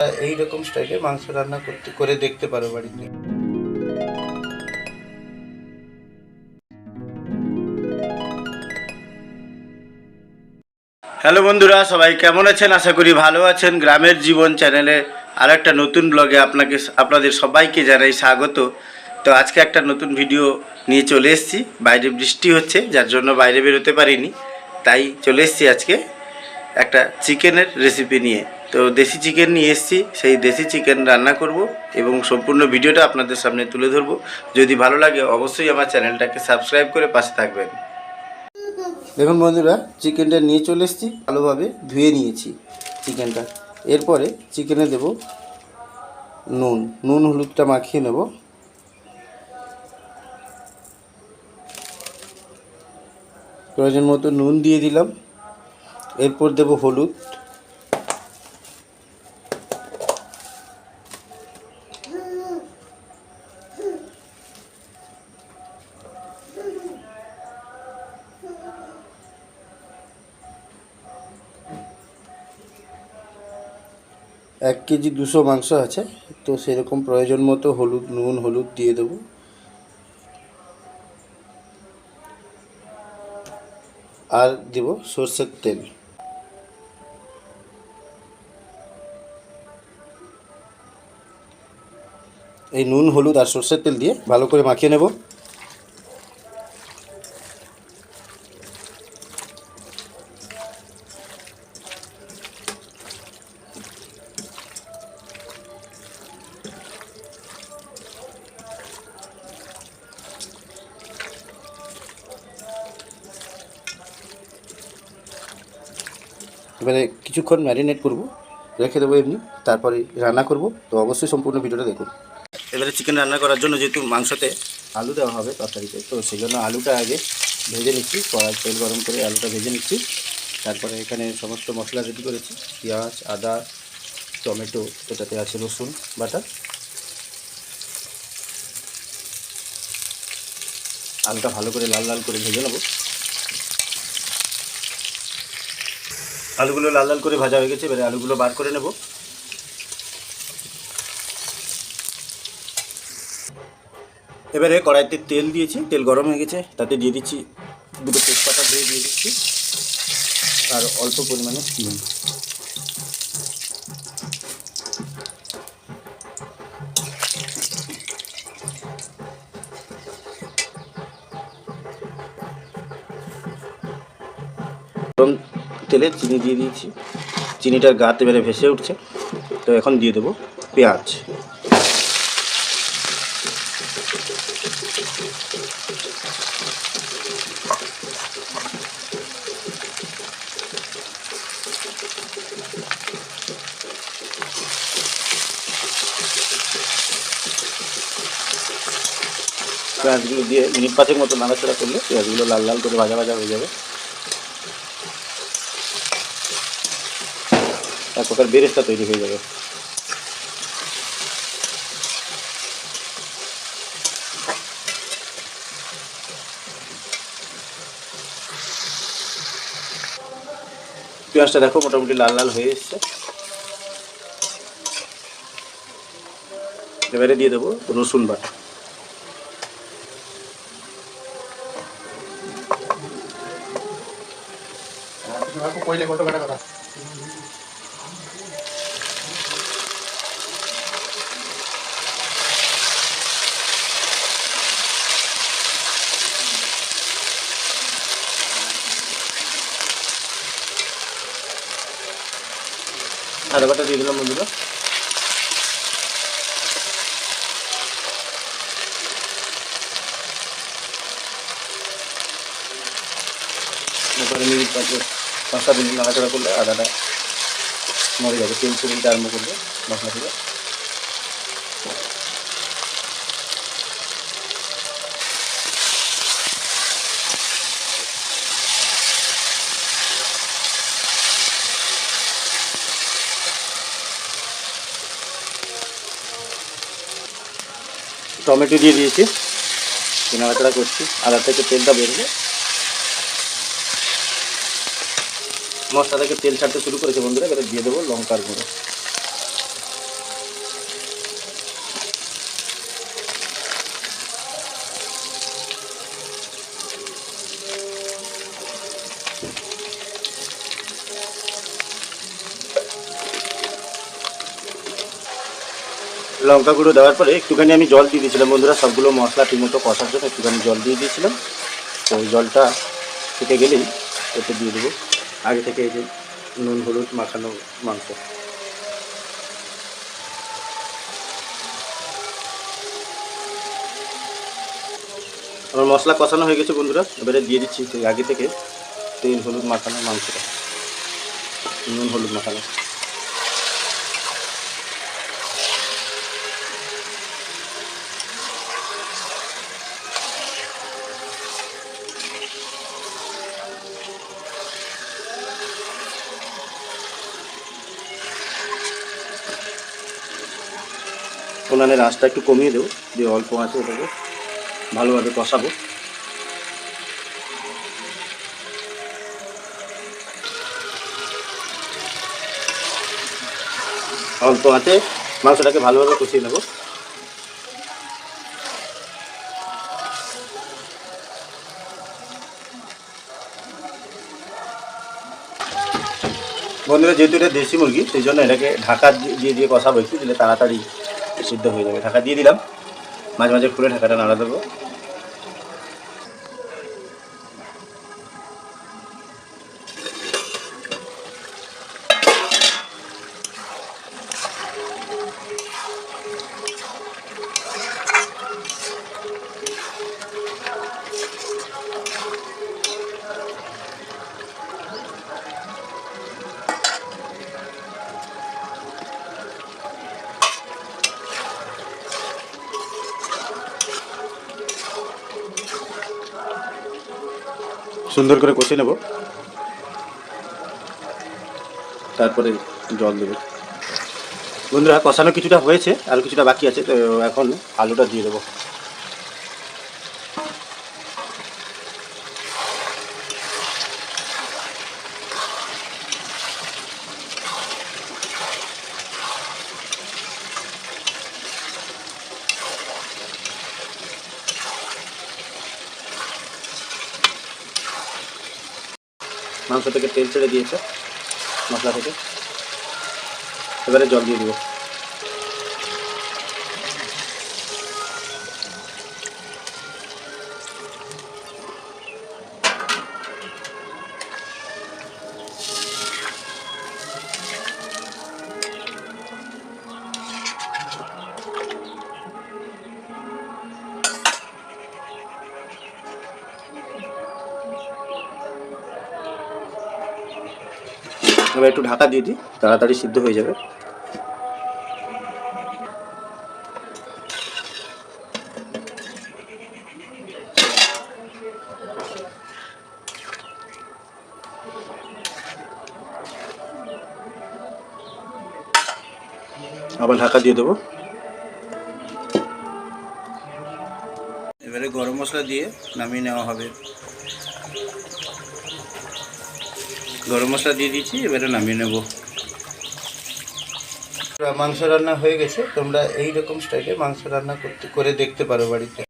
এই রকম স্টাইলে মাংস রান্না করতে, করে দেখতে পারো বাড়িতে। হ্যালো বন্ধুরা, সবাই কেমন আছেন? আশা করি ভালো আছেন। গ্রামের জীবন চ্যানেলে আর একটা নতুন ব্লগে আপনাকে, আপনাদের সবাইকে জানাই স্বাগত। তো আজকে একটা নতুন ভিডিও নিয়ে চলে এসেছি। বাইরে বৃষ্টি হচ্ছে, যার জন্য বাইরে বেরোতে পারিনি। তাই চলে এসেছি আজকে একটা চিকেনের রেসিপি নিয়ে। তো দেশি চিকেন নিয়ে এসেছি। সেই দেশি চিকেন রান্না করব এবং সম্পূর্ণ ভিডিওটা আপনাদের সামনে তুলে ধরবো। যদি ভালো লাগে, অবশ্যই আমার চ্যানেলটাকে সাবস্ক্রাইব করে পাশে থাকবেন। দেখুন বন্ধুরা, চিকেনটা নিয়ে চলে এসেছি। ভালোভাবে ধুয়ে নিয়েছি চিকেনটা। এরপরে চিকেনে দেব নুন। নুন, হলুদটা মাখিয়ে নেব। প্রয়োজন মতো নুন দিয়ে দিলাম। এরপর দেব হলুদ। এক কেজি দুশো মাংস আছে, তো সেরকম প্রয়োজন মতো হলুদ, নুন, হলুদ দিয়ে দেবো। আর দেব সর্ষের তেল। এই নুন, হলুদ আর সর্ষের তেল দিয়ে ভালো করে মাখিয়ে নেব। এবারে কিছুক্ষণ ম্যারিনেট করব, রেখে দেবো এমনি, তারপরে রান্না করব। তো অবশ্যই সম্পূর্ণ ভিডিওটা দেখুন। এবারে চিকেন রান্না করার জন্য যেহেতু মাংসতে আলু দেওয়া হবে তরকারিতে, তো সেই জন্য আলুটা আগে ভেজে নিচ্ছি কড়াই তেল গরম করে আলুটা ভেজে নিচ্ছি। তারপরে এখানে সমস্ত মশলা রেডি করেছি, পেঁয়াজ, আদা, টমেটো, এটাতে আছে রসুন, বাটা। আলুটা ভালো করে লাল লাল করে ভেজে নেব। আলুগুলো লাল লাল করে ভাজা হয়ে গেছে, এবারে আলুগুলো বার করে নেব। এবারে কড়াইতে তেল দিয়েছি, তেল গরম হয়ে গেছে, তাতে দিয়ে দিচ্ছি দুটো তেজপাতা দিয়ে দিয়ে দিচ্ছি, আর অল্প পরিমাণে নুন গরম তেলে চিনি দিয়ে দিয়েছি। চিনিটার গাতে বেড়ে ভেসে উঠছে। তো এখন দিয়ে দেবো পেঁয়াজ। পেঁয়াজগুলো দিয়ে মিনিট পাঁচেক মতো নাড়াচাড়া করলে পেঁয়াজগুলো লাল লাল করে ভাজা ভাজা হয়ে যাবে। এক প্রকার বেরেস্তা তৈরি হয়ে যাবে। পেঁয়াজটা দেখো মোটামুটি লাল লাল হয়ে এসছে। এবারে দিয়ে দেবো রসুন বাটা। হ্যাঁ, কইলে কত আদা বাটা দিয়ে দিলাম বন্ধুরা। এরপরে মিনিট পাঁচ মিনিট নাড়াচাড়া করলে আদাটা মরে যাবে। তিন ছড়িয়ে আরম্ভ করবে মশলা থেকে। টমেটো দিয়ে দিয়েছি। নাড়াচাড়া করছি। আদা থেকে তেলটা বেরোবে মশলা থেকে তেল ছাড়তে শুরু করেছে বন্ধুরা। এবারে দিয়ে দেবো লঙ্কার গুঁড়ো। লঙ্কা গুঁড়ো দেওয়ার পরে একটুখানি আমি জল দিয়ে দিয়েছিলাম। বন্ধুরা, সবগুলো মশলা ঠিকমতো কষার জন্য একটুখানি জল দিয়ে দিয়েছিলাম। তো ওই জলটা ফুটে গেলেই এতে দিয়ে দেবো। আগে থেকে এই যে নুন, হলুদ মাখানো মাংস। আমার মশলা কষানো হয়ে গেছে বন্ধুরা। এবারে দিয়ে দিচ্ছি আগে থেকে তেল, হলুদ মাখানো মাংসটা। নুন, হলুদ মাখানো। উনানের আঁচটা একটু কমিয়ে দেবো দিয়ে অল্প আছে ওটাকে ভালোভাবে কষাবো। অল্প আছে, মাংসটাকে ভালোভাবে কষিয়ে নেব। বন্ধুরা, যেহেতু এটা দেশি মুরগি, সেই জন্য এটাকে ঢাকা দিয়ে- দিয়ে কষাবো একটু, দিলে তাড়াতাড়ি সিদ্ধ হয়ে যাবে। ঢাকা দিয়ে দিলাম। মাঝে মাঝে খুলে ঢাকাটা নাড়া দেবো। সুন্দর করে কষে নেব। তারপরে জল দেবো। বন্ধুরা, কষানো কিছুটা হয়েছে, আর কিছুটা বাকি আছে, তো এখন আলুটা দিয়ে দেবো। মাংস থেকে তেল ছেড়ে দিয়েছে মশলা থেকে। এবারে জল দিয়ে দিব। এবার একটু ঢাকা দিয়ে দিই, তাড়াতাড়ি সিদ্ধ হয়ে যাবে। আবার ঢাকা দিয়ে দেবো। এবারে গরম মশলা দিয়ে নামিয়ে নেওয়া হবে। গরম মশলা দিয়ে দিচ্ছি, এবারে নামিয়ে নেব। মাংস রান্না হয়ে গেছে, তোমরা এই রকম স্টাইলে মাংস রান্না করতে, করে দেখতে পারো বাড়িতে।